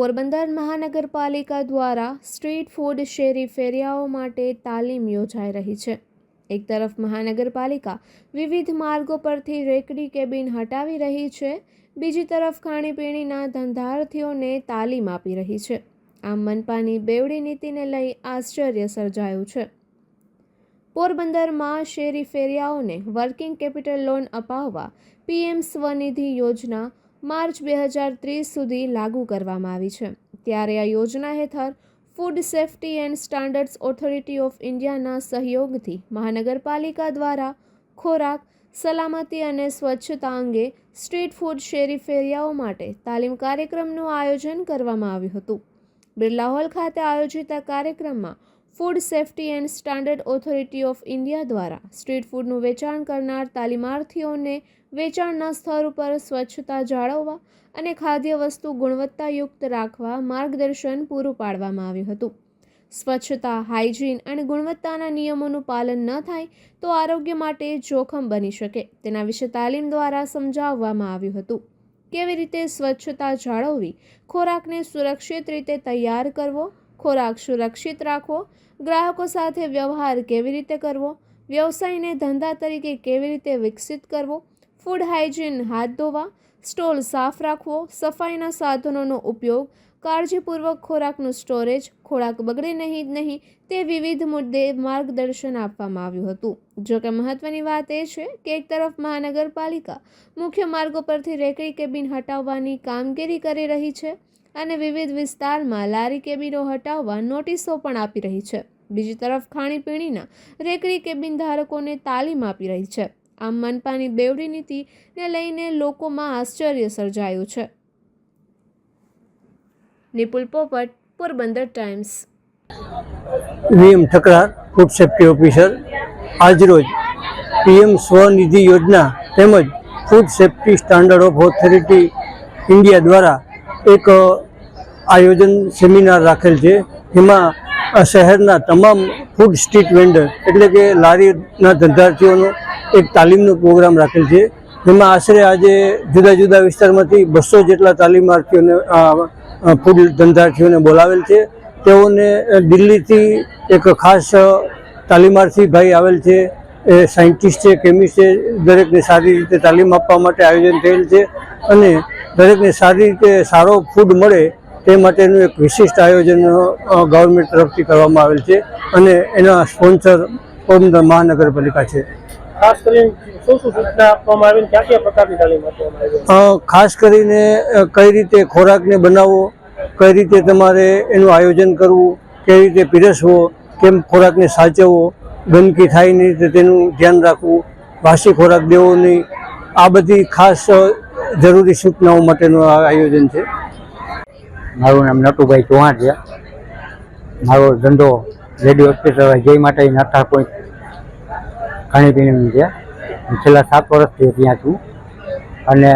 પોરબંદર મહાનગરપાલિકા દ્વારા street food શેરી ફેરિયાઓ માટે તાલીમ યોજાઈ રહી છે. એક તરફ મહાનગરપાલિકા વિવિધ માર્ગો પરથી રેકડી કેબિન હટાવી રહી છે, બીજી તરફ ખાણીપીણીના ધંધાર્થીઓને તાલીમ આપી રહી છે. આમ મનપાની બેવડી નીતિને લઈ આશ્ચર્ય સર્જાયું છે. પોરબંદરમાં શેરી ફેરિયાઓને વર્કિંગ કેપિટલ લોન અપાવવા પીએમ સ્વનિધિ યોજના માર્ચ બે હજાર ત્રીસ સુધી લાગુ કરવામાં આવી છે. ત્યારે આ યોજના હેઠળ food safety and standards authority of ઇન્ડિયાના સહયોગથી મહાનગરપાલિકા દ્વારા ખોરાક, સલામતી અને સ્વચ્છતા અંગે સ્ટ્રીટ ફૂડ શેરી ફેરિયાઓ માટે તાલીમ કાર્યક્રમનું આયોજન કરવામાં આવ્યું હતું. બિરલા હોલ ખાતે આયોજિત આ કાર્યક્રમમાં food safety and standard authority of India દ્વારા સ્ટ્રીટ ફૂડનું વેચાણ કરનાર તાલીમાર્થીઓને વેચાણના સ્થળ ઉપર સ્વચ્છતા જાળવવા અને ખાદ્ય વસ્તુ ગુણવત્તાયુક્ત રાખવા માર્ગદર્શન પૂરું પાડવામાં આવ્યું હતું. સ્વચ્છતા, હાઇજીન અને ગુણવત્તાના નિયમોનું પાલન ન થાય તો આરોગ્ય માટે જોખમ બની શકે, તેના વિશે તાલીમ દ્વારા સમજાવવામાં આવ્યું હતું. કેવી રીતે સ્વચ્છતા જાળવવી? ખોરાકને સુરક્ષિત રીતે તૈયાર કરવો? ખોરાક સુરક્ષિત રાખવો, ગ્રાહકો સાથે વ્યવહાર કેવી રીતે કરવો, વ્યવસાયને ધંધા તરીકે કેવી રીતે વિકસિત કરવો ફૂડ હાઇજીન હાથ ધોવા, સ્ટોલ સાફ રાખવો, સફાઈના સાધનોનો ઉપયોગ, કાળજીપૂર્વક ખોરાકનું સ્ટોરેજ ખોરાક બગડે નહીં નહીં, તે વિવિધ મુદ્દે માર્ગદર્શન આપવામાં આવ્યું હતું. જો કે મહત્વની વાત એ છે કે એક તરફ મહાનગરપાલિકા મુખ્ય માર્ગો પરથી રેકડી કેબિન હટાવવાની કામગીરી કરી રહી છે અને વિવિધ વિસ્તારમાં લારી કેબિનો હટાવવા નોટિસો પણ આપી રહી છે. બીજી તરફ ખાણીપીણીના રેકડી કેબિન ધારકોને તાલીમ આપી રહી છે. આમ મનપાની બેવડી નીતિને લઈને લોકોમાં આશ્ચર્ય સર્જાયું છે. Nipul Popat, Porbandar times. VM Thakrar food safety officer. આજરોજ પીએમ સ્વનિધિ યોજના તેમજ food safety standard of authority India દ્વારા એક આયોજન સેમિનાર રાખેલ છે. એમાં શહેરના તમામ ફૂડ સ્ટ્રીટ વેન્ડર એટલે કે લારીના ધંધાર્થીઓનો એક તાલીમનો પ્રોગ્રામ રાખેલ છે. જેમાં આશરે આજે જુદા જુદા વિસ્તારમાંથી બસો જેટલા તાલીમાર્થીઓને ફૂડ ધંધાર્થીઓને બોલાવેલ છે. તેઓને દિલ્હીથી એક ખાસ તાલીમાર્થી ભાઈ આવેલ છે. એ સાયન્ટિસ્ટ છે, કેમિસ્ટ છે, દરેકને સારી રીતે તાલીમ આપવા માટે આયોજન થયેલ છે. અને દરેકને સારી રીતે સારો ફૂડ મળે તે માટેનું એક વિશિષ્ટ આયોજન ગવર્મેન્ટ તરફથી કરવામાં આવેલ છે અને એના સ્પોન્સર પોરબંદર મહાનગરપાલિકા છે. ખાસ કરીને કઈ રીતે ખોરાકને બનાવવો કઈ રીતે તમારે એનું આયોજન કરવું કઈ રીતે પીરસવો કેમ ખોરાકને સાચવવો ગંદકી થાય નહીં તેનું ધ્યાન રાખવું વાસી ખોરાક દેવો નહીં આ બધી ખાસ જરૂરી સૂચનાઓ માટેનું આયોજન છે. મારું નામ નટુભાઈ ચૌહાણ છે. મારો ધંધો રેડી હોસ્પિટલ જય માટે નાથા પોઈન્ટ ખાણીપીણી છે. છેલ્લા સાત વર્ષથી ત્યાં છું. અને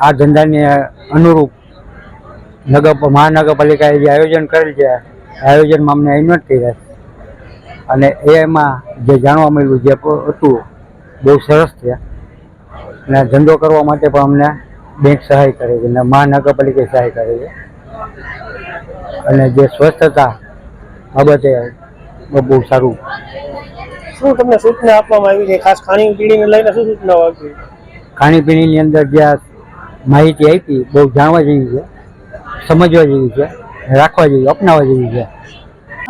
આ ધંધાને અનુરૂપ નગર મહાનગરપાલિકાએ જે આયોજન કરેલ છે આયોજનમાં અમને ઇન્વેટ કર્યા અને એમાં જે જાણવા મળ્યું જે હતું, બહુ સરસ છે. અને ધંધો કરવા માટે પણ અમને બેંક સહાય કરે છે અને મહાનગરપાલિકા સહાય કરે છે. અને જે સ્વસ્થતા બાબતે બહુ સારું. શું તમને સૂચના આપવામાં આવી છે? ખાસ ખાણીપીણીને લઈને શું સૂચનાઓ આપી? ખાણીપીણીની અંદર જે માહિતી આપી બહુ જાણવા જેવી છે સમજવા જેવી છે રાખવા જેવી અપનાવવા જેવી છે.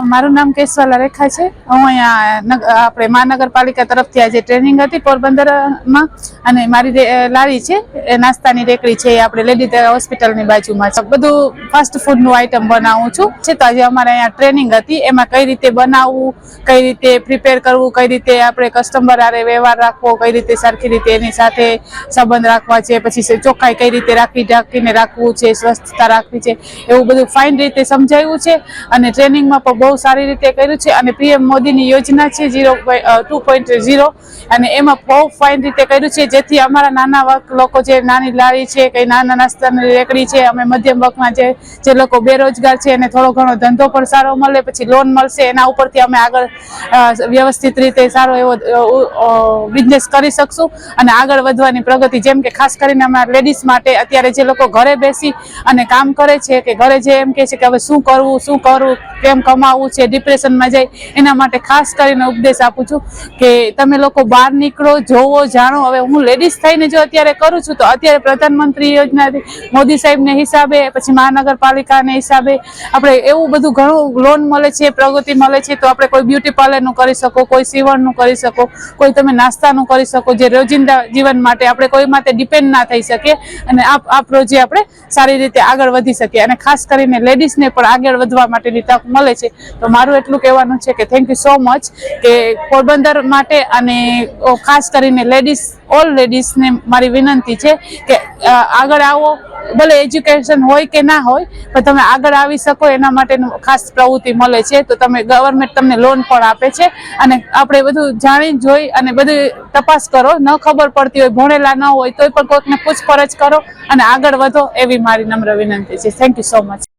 મારું નામ કેશવાલા રેખા છે. હું અહીંયા આપણે મહાનગરપાલિકા તરફથી આજે ટ્રેનિંગ હતી પોરબંદરમાં. અને મારી લારી છે, એ નાસ્તાની રેકડી છે એ આપણે લેડી હોસ્પિટલની બાજુમાં છે. બધું ફાસ્ટ ફૂડનું આઈટમ બનાવું છું. છે તો આજે અમારે અહીંયા ટ્રેનિંગ હતી. એમાં કઈ રીતે બનાવવું, કઈ રીતે પ્રિપેર કરવું, કઈ રીતે આપણે કસ્ટમર આરે વ્યવહાર રાખવો, કઈ રીતે સરખી રીતે એની સાથે સંબંધ રાખવા છે, પછી ચોખ્ખાઈ કઈ રીતે રાખવી ઢાંકીને રાખવું છે, સ્વસ્થતા રાખવી છે, એવું બધું ફાઇન રીતે સમજાયું છે. અને ટ્રેનિંગમાં પણ બહુ સારી રીતે કર્યું છે અને પીએમ મોદીની યોજના છે ઝીરો ટુ પોઈન્ટ ઝીરો. અને એમાં બહુ ફાઇન રીતે કર્યું છે. જેથી અમારા નાના વર્ગ લોકો જે નાની લારી છે, કંઈ નાના નાસ્તાની રેકડી છે, અમે મધ્યમ વર્ગમાં જે જે લોકો બેરોજગાર છે, એને થોડો ઘણો ધંધો પણ સારો મળે, પછી લોન મળશે, એના ઉપરથી અમે આગળ વ્યવસ્થિત રીતે સારો એવો બિઝનેસ કરી શકશું. અને આગળ વધવાની પ્રગતિ જેમ કે ખાસ કરીને અમારા લેડીઝ માટે અત્યારે જે લોકો ઘરે બેસી અને કામ કરે છે, કે ઘરે જે એમ કે છે કે હવે શું કરવું શું કરવું, કેમ કમાવવું છે ડિપ્રેશનમાં જાય, એના માટે ખાસ કરીને ઉપદેશ આપું છું કે તમે લોકો બહાર નીકળો, જોવો, જાણો. હવે હું લેડીઝ થઈને જો અત્યારે કરું છું, તો અત્યારે પ્રધાનમંત્રી યોજનાથી મોદી સાહેબને હિસાબે, પછી મહાનગરપાલિકાને હિસાબે આપણે એવું બધું ઘણું લોન મળે છે, પ્રગતિ મળે છે, તો આપણે કોઈ બ્યુટી પાર્લરનું કરી શકો, કોઈ સીવણનું કરી શકો, કોઈ તમે નાસ્તાનું કરી શકો, જે રોજિંદા જીવન માટે આપણે કોઈ માટે ડિપેન્ડ ના થઈ શકીએ. અને આ પ્રોજે આપણે સારી રીતે આગળ વધી શકીએ. અને ખાસ કરીને લેડીઝને પણ આગળ વધવા માટેની તક મળે છે. તો મારું એટલું કહેવાનું છે કે થેન્ક યુ સો મચ કે પોરબંદર માટે અને ખાસ કરીને લેડીઝ ઓલ લેડીઝને મારી વિનંતી છે કે આગળ આવો, ભલે એજ્યુકેશન હોય કે ના હોય, પણ તમે આગળ આવી શકો, એના માટેનું ખાસ પ્રવૃત્તિ મળે છે. તો તમે ગવર્મેન્ટ તમને લોન પણ આપે છે અને આપણે બધું જાણી, જોઈ અને બધી તપાસ કરો. ન ખબર પડતી હોય, ભણેલા ન હોય, તોય પણ કોઈકને પૂછપરછ કરો અને આગળ વધો એવી મારી નમ્ર વિનંતી છે. Thank you so much